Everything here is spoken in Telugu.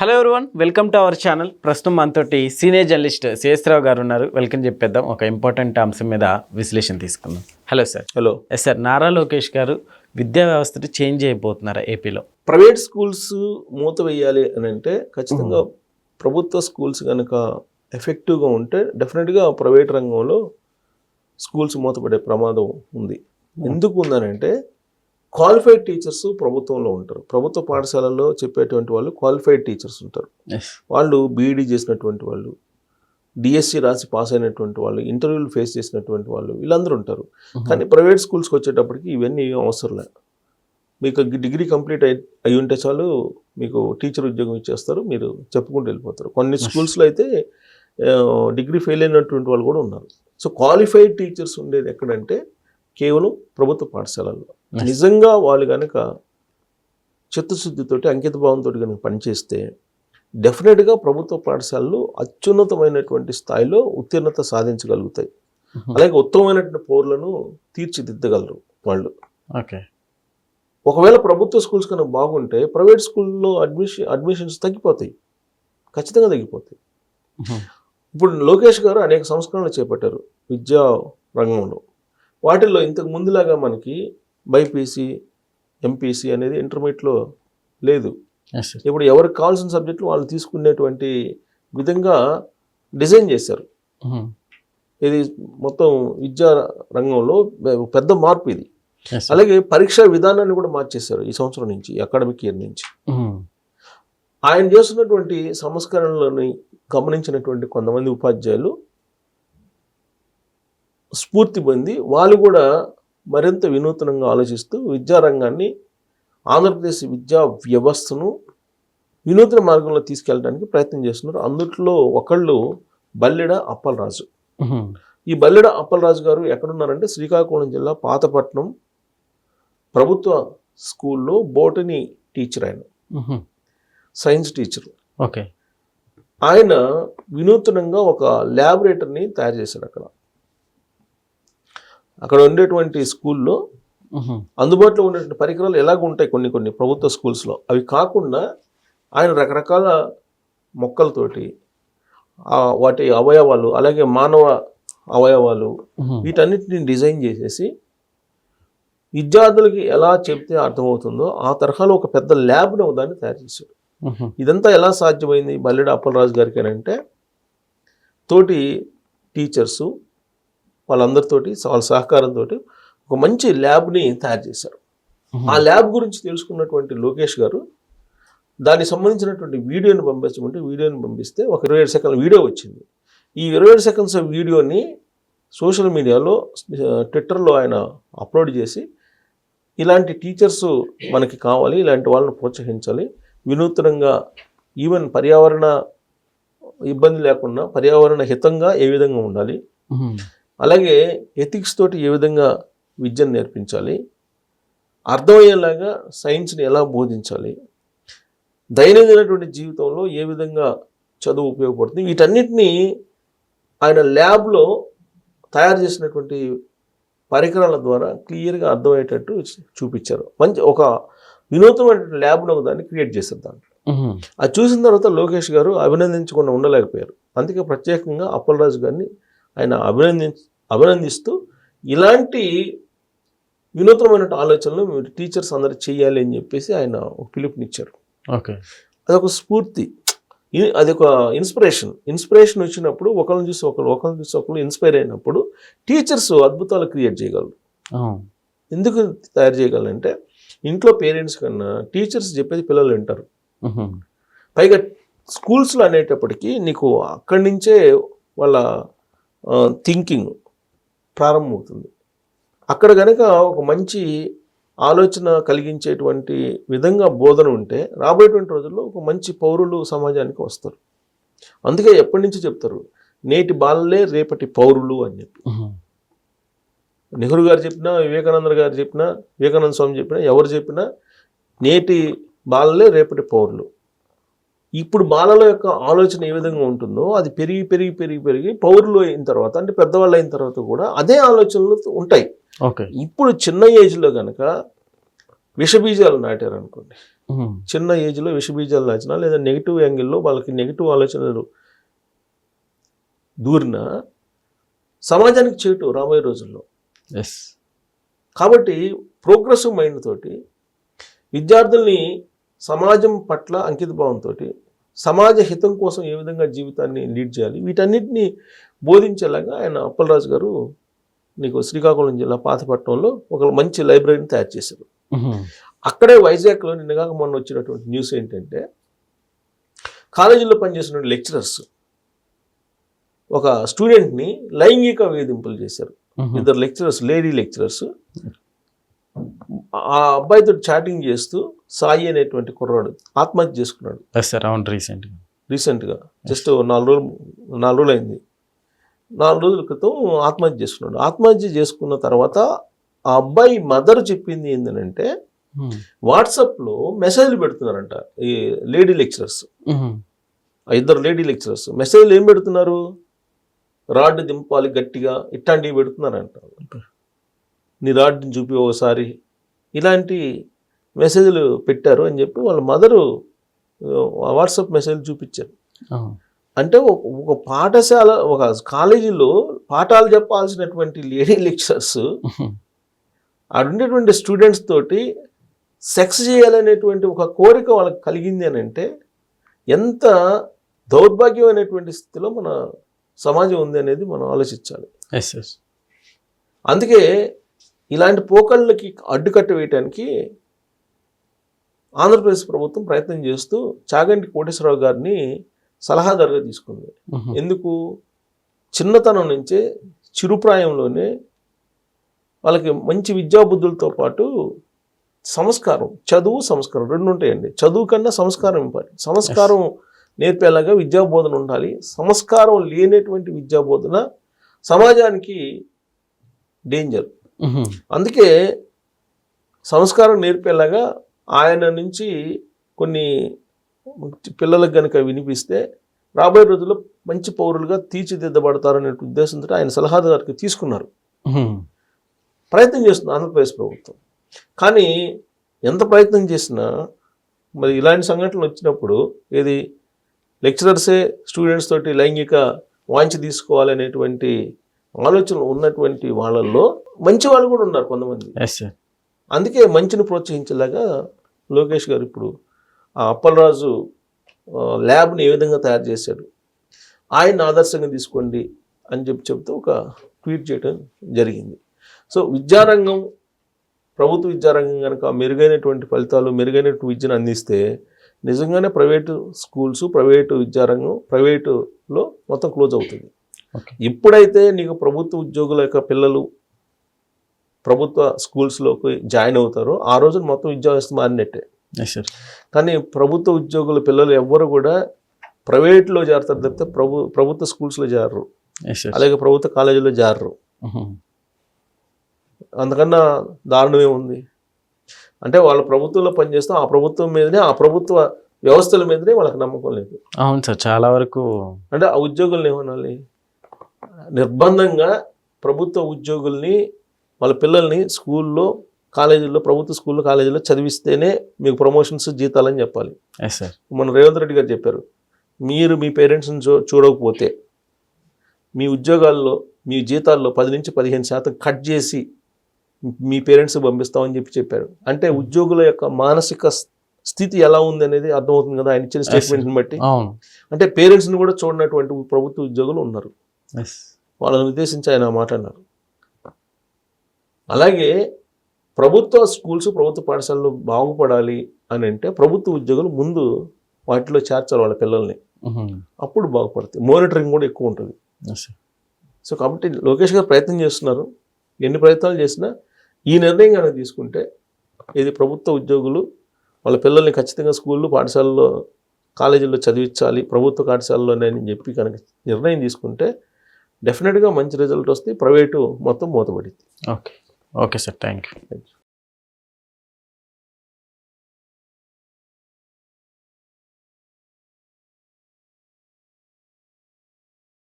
Hello everyone welcome to our channel. ప్రస్తుతం మనతోటి సీనియర్ జర్నలిస్ట్ శేషరావు గారు ఉన్నారు. వెల్కమ్ చెప్పేద్దాం. ఒక ఇంపార్టెంట్ అంశం మీద విశ్లేషణ తీసుకుందాం. Hello sir. Hello. Yes sir Nara Lokesh గారు విద్యా వ్యవస్థను చేంజ్ అయిపోతున్నారా ఏపీలో? ప్రైవేట్ స్కూల్స్ మూత వేయాలి అని అంటే ఖచ్చితంగా ప్రభుత్వ స్కూల్స్ కనుక ఎఫెక్టివ్గా ఉంటే డెఫినెట్గా ప్రైవేట్ రంగంలో స్కూల్స్ మూతపడే ప్రమాదం ఉంది. ఎందుకు ఉందనంటే క్వాలిఫైడ్ టీచర్స్ ప్రభుత్వంలో ఉంటారు. ప్రభుత్వ పాఠశాలల్లో చెప్పేటువంటి వాళ్ళు క్వాలిఫైడ్ టీచర్స్ ఉంటారు. వాళ్ళు బీఈడీ చేసినటువంటి వాళ్ళు డిఎస్సి రాసి పాస్ అయినటువంటి వాళ్ళు ఇంటర్వ్యూలు ఫేస్ చేసినటువంటి వాళ్ళు వీళ్ళందరూ ఉంటారు. కానీ ప్రైవేట్ స్కూల్స్కి వచ్చేటప్పటికి ఇవన్నీ అవసరం లేదు మీకు డిగ్రీ కంప్లీట్ అయి అయి ఉంటే చాలు మీకు టీచర్ ఉద్యోగం ఇచ్చేస్తారు మీరు చెప్పుకుంటూ వెళ్ళిపోతారు. కొన్ని స్కూల్స్లో అయితే డిగ్రీ ఫెయిల్ అయినటువంటి వాళ్ళు కూడా ఉన్నారు. సో క్వాలిఫైడ్ టీచర్స్ ఉండేది ఎక్కడంటే కేవలం ప్రభుత్వ పాఠశాలల్లో. నిజంగా వాళ్ళు కనుక చిత్తశుద్ధితోటి అంకిత భావంతో కనుక పనిచేస్తే డెఫినెట్గా ప్రభుత్వ పాఠశాలలు అత్యున్నతమైనటువంటి స్థాయిలో ఉత్తీర్ణత సాధించగలుగుతాయి. అలాగే ఉత్తమమైనటువంటి పౌరులను తీర్చిదిద్దగలరు వాళ్ళు. ఓకే. ఒకవేళ ప్రభుత్వ స్కూల్స్ కన్నా బాగుంటే ప్రైవేట్ స్కూల్లో అడ్మిషన్ అడ్మిషన్స్ తగ్గిపోతాయి. ఖచ్చితంగా తగ్గిపోతాయి. ఇప్పుడు లోకేష్ గారు అనేక సంస్కరణలు చేపట్టారు విద్యా రంగంలో. వాటిల్లో ఇంతకు ముందులాగా మనకి బైపీసీ ఎంపీసీ అనేది ఇంటర్మీడియట్లో లేదు. ఇప్పుడు ఎవరికి కావాల్సిన సబ్జెక్టులు వాళ్ళు తీసుకునేటువంటి విధంగా డిజైన్ చేశారు. ఇది మొత్తం విద్యా రంగంలో పెద్ద మార్పు ఇది. అలాగే పరీక్షా విధానాన్ని కూడా మార్చేశారు ఈ సంవత్సరం నుంచి అకాడమిక్ ఇయర్ నుంచి. ఆయన చేస్తున్నటువంటి సంస్కరణలని గమనించినటువంటి కొంతమంది ఉపాధ్యాయులు స్ఫూర్తి పొంది వాళ్ళు కూడా మరింత వినూత్నంగా ఆలోచిస్తూ విద్యారంగాన్ని ఆంధ్రప్రదేశ్ విద్యా వ్యవస్థను వినూత్న మార్గంలో తీసుకెళ్ళడానికి ప్రయత్నం చేస్తున్నారు. అందుట్లో ఒకళ్ళు బల్లెడ అప్పలరాజు. ఈ బల్లెడ అప్పలరాజు గారు ఎక్కడున్నారంటే శ్రీకాకుళం జిల్లా పాతపట్నం ప్రభుత్వ స్కూల్లో బోటనీ టీచర్ ఆయన. Science teacher. ఓకే. ఆయన వినూత్నంగా ఒక ల్యాబొరేటరీని తయారు చేశాడు అక్కడ. అక్కడ ఉండేటువంటి స్కూల్లో అందుబాటులో ఉన్నటువంటి పరికరాలు ఎలాగ ఉంటాయి కొన్ని కొన్ని ప్రభుత్వ స్కూల్స్లో? అవి కాకుండా ఆయన రకరకాల మొక్కలతోటి ఆ వాటి అవయవాలు అలాగే మానవ అవయవాలు వీటన్నిటిని డిజైన్ చేసేసి విద్యార్థులకి ఎలా చెప్తే అర్థమవుతుందో ఆ తరహాలో ఒక పెద్ద ల్యాబ్ను దాన్ని తయారు చేశాడు. ఇదంతా ఎలా సాధ్యమైంది బల్లెడ అప్పలరాజు గారికి అని అంటే తోటి టీచర్సు వాళ్ళందరితోటి వాళ్ళ సహకారంతో ఒక మంచి ల్యాబ్ని తయారు చేశారు. ఆ ల్యాబ్ గురించి తెలుసుకున్నటువంటి లోకేష్ గారు దానికి సంబంధించినటువంటి వీడియోని పంపించమంటే వీడియోని పంపిస్తే ఒక ఇరవై ఏడు సెకండ్ల వీడియో వచ్చింది. ఈ ఇరవై ఏడు సెకండ్స్ వీడియోని సోషల్ మీడియాలో ట్విట్టర్లో ఆయన అప్లోడ్ చేసి ఇలాంటి టీచర్స్ మనకి కావాలి ఇలాంటి వాళ్ళని ప్రోత్సహించాలి. వినూత్నంగా ఈవెన్ పర్యావరణ ఇబ్బంది లేకుండా పర్యావరణ హితంగా ఏ విధంగా ఉండాలి? అలాగే ఎథిక్స్ తోటి ఏ విధంగా విద్యను నేర్పించాలి? అర్థమయ్యేలాగా సైన్స్ని ఎలా బోధించాలి? దైనందినటువంటి జీవితంలో ఏ విధంగా చదువు ఉపయోగపడుతుంది? వీటన్నిటినీ ఆయన ల్యాబ్లో తయారు చేసినటువంటి పరికరాల ద్వారా క్లియర్గా అర్థమయ్యేటట్టు చూపించారు. మంచి ఒక వినూత్నమైన ల్యాబ్ను ఒక దాన్ని క్రియేట్ చేశారు దాంట్లో. అది చూసిన తర్వాత లోకేష్ గారు అభినందించకుండా ఉండలేకపోయారు. అందుకే ప్రత్యేకంగా అప్పలరాజు గారిని ఆయన అభినంది అభినందిస్తూ ఇలాంటి వినూత్నమైన ఆలోచనలు మీరు టీచర్స్ అందరు చేయాలి అని చెప్పేసి ఆయన ఒక పిలుపునిచ్చారు. ఓకే. అదొక స్ఫూర్తి అది ఒక ఇన్స్పిరేషన్. ఇన్స్పిరేషన్ వచ్చినప్పుడు ఒకరిని చూసి ఒకరు ఒకరిని చూసి ఒకరు ఇన్స్పైర్ అయినప్పుడు టీచర్స్ అద్భుతాలు క్రియేట్ చేయగలరు. ఎందుకు తయారు చేయగలరంటే ఇంట్లో పేరెంట్స్ కన్నా టీచర్స్ చెప్పేది పిల్లలు వింటారు. పైగా స్కూల్స్లో అనేటప్పటికీ నీకు అక్కడి నుంచే వాళ్ళ థింకింగ్ ప్రారంభమవుతుంది. అక్కడ కనుక ఒక మంచి ఆలోచన కలిగించేటువంటి విధంగా బోధన ఉంటే రాబోయేటువంటి రోజుల్లో ఒక మంచి పౌరులు సమాజానికి వస్తారు. అందుకే ఎప్పటి నుంచి చెప్తారు నేటి బాలలే రేపటి పౌరులు అని చెప్పి. నెహ్రూ గారు చెప్పినా వివేకానంద గారు చెప్పినా వివేకానంద స్వామి చెప్పినా ఎవరు చెప్పినా నేటి బాలలే రేపటి పౌరులు. ఇప్పుడు బాలల యొక్క ఆలోచన ఏ విధంగా ఉంటుందో అది పెరిగి పెరిగి పెరిగి పెరిగి పౌరులు అయిన తర్వాత అంటే పెద్దవాళ్ళు అయిన తర్వాత కూడా అదే ఆలోచనలు ఉంటాయి. ఓకే. ఇప్పుడు చిన్న ఏజ్లో కనుక విషబీజాలు నాటారు అనుకోండి. చిన్న ఏజ్లో విషబీజాలు నాచిన లేదా నెగిటివ్ యాంగిల్లో వాళ్ళకి నెగిటివ్ ఆలోచనలు దూరిన సమాజానికి చేటు రాబోయే రోజుల్లో. ఎస్ కాబట్టి ప్రోగ్రెసివ్ మైండ్ తోటి విద్యార్థుల్ని సమాజం పట్ల అంకిత భావంతో సమాజ హితం కోసం ఏ విధంగా జీవితాన్ని లీడ్ చేయాలి వీటన్నిటిని బోధించేలాగా ఆయన అప్పలరాజు గారు నీకు శ్రీకాకుళం జిల్లా పాతపట్నంలో ఒక మంచి లైబ్రరీని తయారు చేశారు. అక్కడే వైజాగ్లో నిన్నగాక మొన్న వచ్చినటువంటి న్యూస్ ఏంటంటే కాలేజీలో పనిచేసిన లెక్చరర్స్ ఒక స్టూడెంట్ని లైంగిక వేధింపులు చేశారు. ఇద్దరు లెక్చరర్స్ లేడీ లెక్చరర్స్ ఆ అబ్బాయితో చాటింగ్ చేస్తూ సాయి అనేటువంటి కుర్రాడు ఆత్మహత్య చేసుకున్నాడు. ఎస్ సార్ అవును రీసెంట్ రీసెంట్గా జస్ట్ నాలుగు రోజులు నాలుగు రోజులు అయింది. నాలుగు రోజుల క్రితం ఆత్మహత్య చేసుకున్నాడు. ఆత్మహత్య చేసుకున్న తర్వాత ఆ అబ్బాయి మదర్ చెప్పింది ఏంటంటే వాట్సాప్లో మెసేజ్లు పెడుతున్నారంట ఈ లేడీ లెక్చరర్స్ ఆ ఇద్దరు లేడీ లెక్చరర్స్ మెసేజ్లు ఏం పెడుతున్నారు? రాడ్ దింపాలి గట్టిగా ఇట్లాంటివి పెడుతున్నారంట. నీ రాడ్ని చూపి ఒకసారి ఇలాంటి మెసేజ్లు పెట్టారు అని చెప్పి వాళ్ళ మదరు వాట్సాప్ మెసేజ్ చూపించారు. అంటే ఒక పాఠశాల ఒక కాలేజీలో పాఠాలు చెప్పాల్సినటువంటి లేడీ లెక్చరర్స్ ఉండేటువంటి స్టూడెంట్స్ తోటి సెక్స్ చేయాలనేటువంటి ఒక కోరిక వాళ్ళకి కలిగింది అని అంటే ఎంత దౌర్భాగ్యమైనటువంటి స్థితిలో మన సమాజం ఉంది అనేది మనం ఆలోచించాలి. ఎస్ ఎస్ అందుకే ఇలాంటి పోకళ్ళకి అడ్డుకట్ట వేయటానికి ఆంధ్రప్రదేశ్ ప్రభుత్వం ప్రయత్నం చేస్తూ చాగంటి కోటేశ్వరరావు గారిని సలహాదారుగా తీసుకుంది. ఎందుకు? చిన్నతనం నుంచే చిరుప్రాయంలోనే వాళ్ళకి మంచి విద్యాబుద్ధులతో పాటు సంస్కారం చదువు సంస్కారం రెండు ఉంటాయండి. చదువు కన్నా సంస్కారం ఇంపార్టెంట్. సంస్కారం నేర్పేలాగా విద్యాబోధన ఉండాలి. సంస్కారం లేనటువంటి విద్యాబోధన సమాజానికి డేంజర్. అందుకే సంస్కారం నేర్పేలాగా ఆయన నుంచి కొన్ని పిల్లలకు కనుక వినిపిస్తే రాబోయే రోజుల్లో మంచి పౌరులుగా తీర్చిదిద్దబడతారనే ఉద్దేశంతో ఆయన సలహాదారుకి తీసుకున్నారు. ప్రయత్నం చేస్తుంది ఆంధ్రప్రదేశ్ ప్రభుత్వం. కానీ ఎంత ప్రయత్నం చేసినా మరి ఇలాంటి సంఘటనలు వచ్చినప్పుడు ఏది లెక్చరర్సే స్టూడెంట్స్ తోటి లైంగిక వాంఛ తీసుకోవాలనేటువంటి ఆలోచన ఉన్నటువంటి వాళ్ళల్లో మంచి వాళ్ళు కూడా ఉన్నారు కొంతమంది. అందుకే మంచిని ప్రోత్సహించేలాగా లోకేష్ గారు ఇప్పుడు ఆ అప్పలరాజు ల్యాబ్ని ఏ విధంగా తయారు చేశాడు ఆయన ఆదర్శంగా తీసుకోండి అని చెప్పి చెప్తూ ఒక ట్వీట్ చేయడం జరిగింది. సో విద్యారంగం ప్రభుత్వ విద్యారంగం కనుక మెరుగైనటువంటి ఫలితాలు మెరుగైనటువంటి విద్యను అందిస్తే నిజంగానే ప్రైవేటు స్కూల్స్ ప్రైవేటు విద్యారంగం ప్రైవేటులో మొత్తం క్లోజ్ అవుతుంది. ఓకే. ఎప్పుడైతే నీకు ప్రభుత్వ ఉద్యోగుల యొక్క పిల్లలు ప్రభుత్వ స్కూల్స్లోకి జాయిన్ అవుతారో ఆ రోజున మొత్తం విద్యా వ్యవస్థ మారినట్టే. కానీ ప్రభుత్వ ఉద్యోగుల పిల్లలు ఎవ్వరు కూడా ప్రైవేట్లో చేరతారు తప్పితే ప్రభు ప్రభుత్వ స్కూల్స్లో చేరరు సార్ అలాగే ప్రభుత్వ కాలేజీలో చేరరు అందుకన్నా దారుణమే ఉంది. అంటే వాళ్ళ ప్రభుత్వంలో పనిచేస్తాం ఆ ప్రభుత్వం మీదనే ఆ ప్రభుత్వ వ్యవస్థల మీదనే వాళ్ళకి నమ్మకం లేదు. అవును సార్ చాలా వరకు అంటే ఆ ఉద్యోగుల్ని ఏమనాలి నిర్బంధంగా ప్రభుత్వ ఉద్యోగుల్ని వాళ్ళ పిల్లల్ని స్కూల్లో కాలేజీల్లో ప్రభుత్వ స్కూల్లో కాలేజీల్లో చదివిస్తేనే మీకు ప్రమోషన్స్ జీతాలని చెప్పాలి. మన రేవంత్ రెడ్డి గారు చెప్పారు మీరు మీ పేరెంట్స్ని చూ చూడకపోతే మీ ఉద్యోగాల్లో మీ జీతాల్లో పది నుంచి పదిహేను శాతం కట్ చేసి మీ పేరెంట్స్ పంపిస్తామని చెప్పి చెప్పారు. అంటే ఉద్యోగుల యొక్క మానసిక స్థితి ఎలా ఉంది అనేది అర్థమవుతుంది కదా ఆయన ఇచ్చిన స్టేట్మెంట్ని బట్టి. అంటే పేరెంట్స్ని కూడా చూడనటువంటి ప్రభుత్వ ఉద్యోగులు ఉన్నారు. వాళ్ళని ఉద్దేశించి ఆయన ఆ మాట అన్నారు. అలాగే ప్రభుత్వ స్కూల్స్ ప్రభుత్వ పాఠశాలలు బాగుపడాలి అని అంటే ప్రభుత్వ ఉద్యోగులు ముందు వాటిలో చేర్చాలి వాళ్ళ పిల్లల్ని. అప్పుడు బాగుపడతాయి. మానిటరింగ్ కూడా ఎక్కువ ఉంటుంది. సో కాబట్టి లోకేష్ గారు ప్రయత్నం చేస్తున్నారు. ఎన్ని ప్రయత్నాలు చేసినా ఈ నిర్ణయం కనుక తీసుకుంటే ఇది ప్రభుత్వ ఉద్యోగులు వాళ్ళ పిల్లల్ని ఖచ్చితంగా స్కూళ్ళు పాఠశాలలో కాలేజీల్లో చదివించాలి ప్రభుత్వ పాఠశాలలోనే అని చెప్పి కనుక నిర్ణయం తీసుకుంటే డెఫినెట్గా మంచి రిజల్ట్ వస్తే ప్రైవేటు మొత్తం మూతపడింది. Okay okay sir thank you thank you